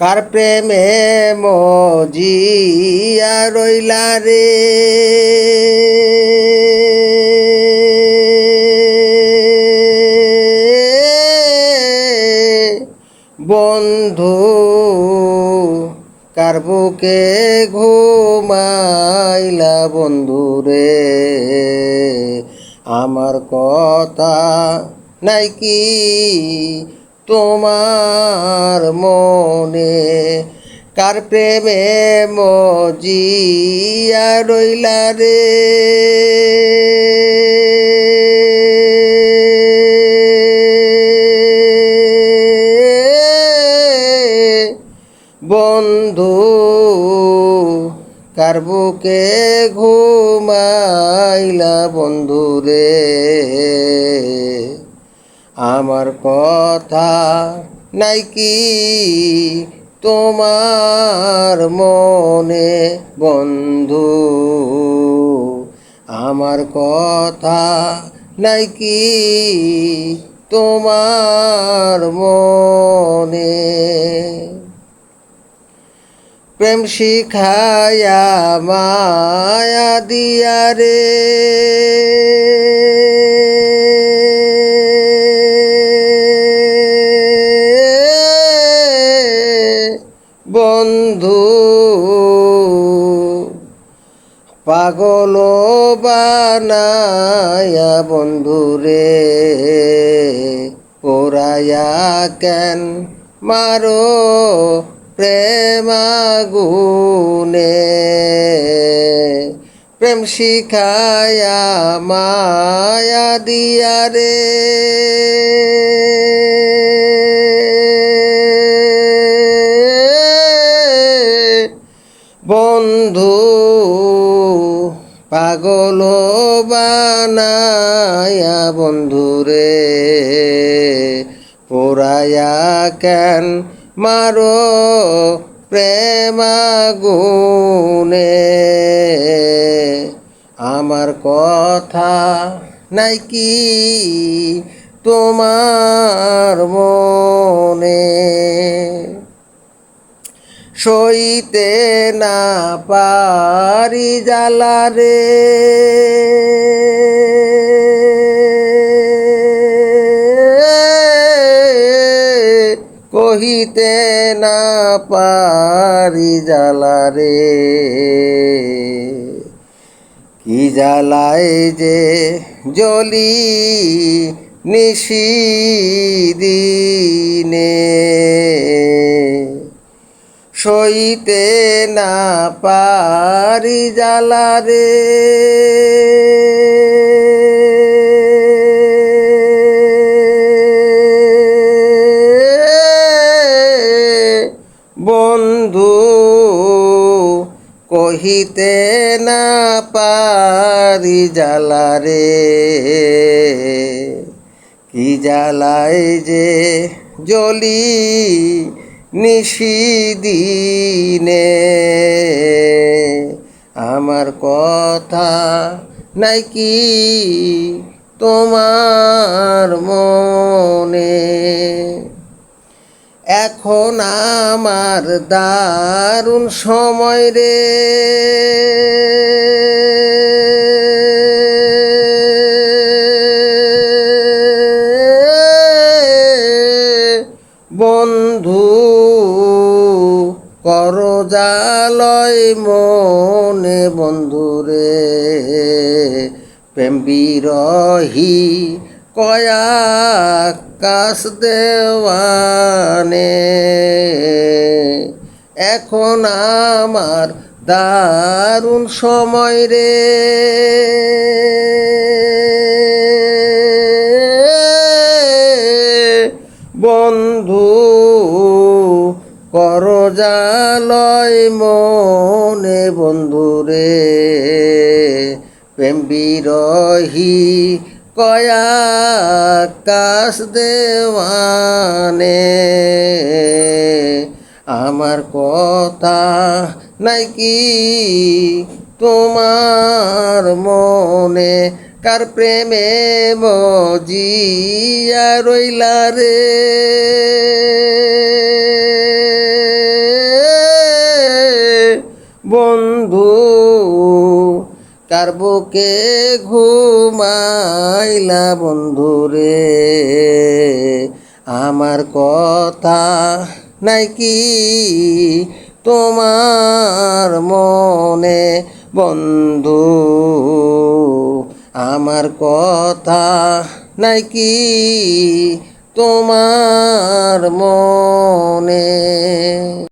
কার প্রেমে মজিয়া রইলা রে? বন্ধু, কার বুকে ঘুমাইলা বন্ধু রে? আমার কথা নাই কি তোমার মনে কার প্রেমে মজিয়া রইলা রে? বন্ধু কার বুকে ঘুমাইলা বন্ধু রে? আমার কথা নাই কি তোমার মনে বন্ধু? আমার কথা নাই কি তোমার মনে? প্রেম শিখায়া মায়া দিয়া রে। পাগল বানায়া বন্ধু রে কেন মারো প্রেমাগুনে প্রেম শিখায়া মায়া দিয়া রে। বন্ধু পাগল বানায়া বন্ধু রে পোড়ায়া কেন মারো প্রেমাগুনে আমার কথা নাই কি তোমার মনে? সইতে না পারি রে। কহিতে না পারি রে। কি জ্বালায় যে জলি নিশি দিনে। সইতে না পারি জ্বালা রে। বন্ধু, কহিতে না পারি জ্বালা রে। কি জ্বালায় যে জলি নিশি দিনে আমার কথা নাই কি তোমার মনে? এখন আমার দারুণ সময় রে। বন্ধু কর জালয় মনে বন্ধু রে প্রেম বিরহি কয়া কাশ দেওয়ানে। এখন আমার দারুণ সময় রে। বন্ধু কর জালয় মনে বন্ধু রে প্রেম বিরহি কয়া কাশ দেওয়ানে। আমার কথা নাই কি তোমার মনে, কার প্রেমে মজিয়া রইলা রে? বন্ধু, কার বুকে ঘুমাইলা বন্ধু রে? আমার কথা নাই কি তোমার মনে বন্ধু? আমার কথা নাই কি তোমার মনে?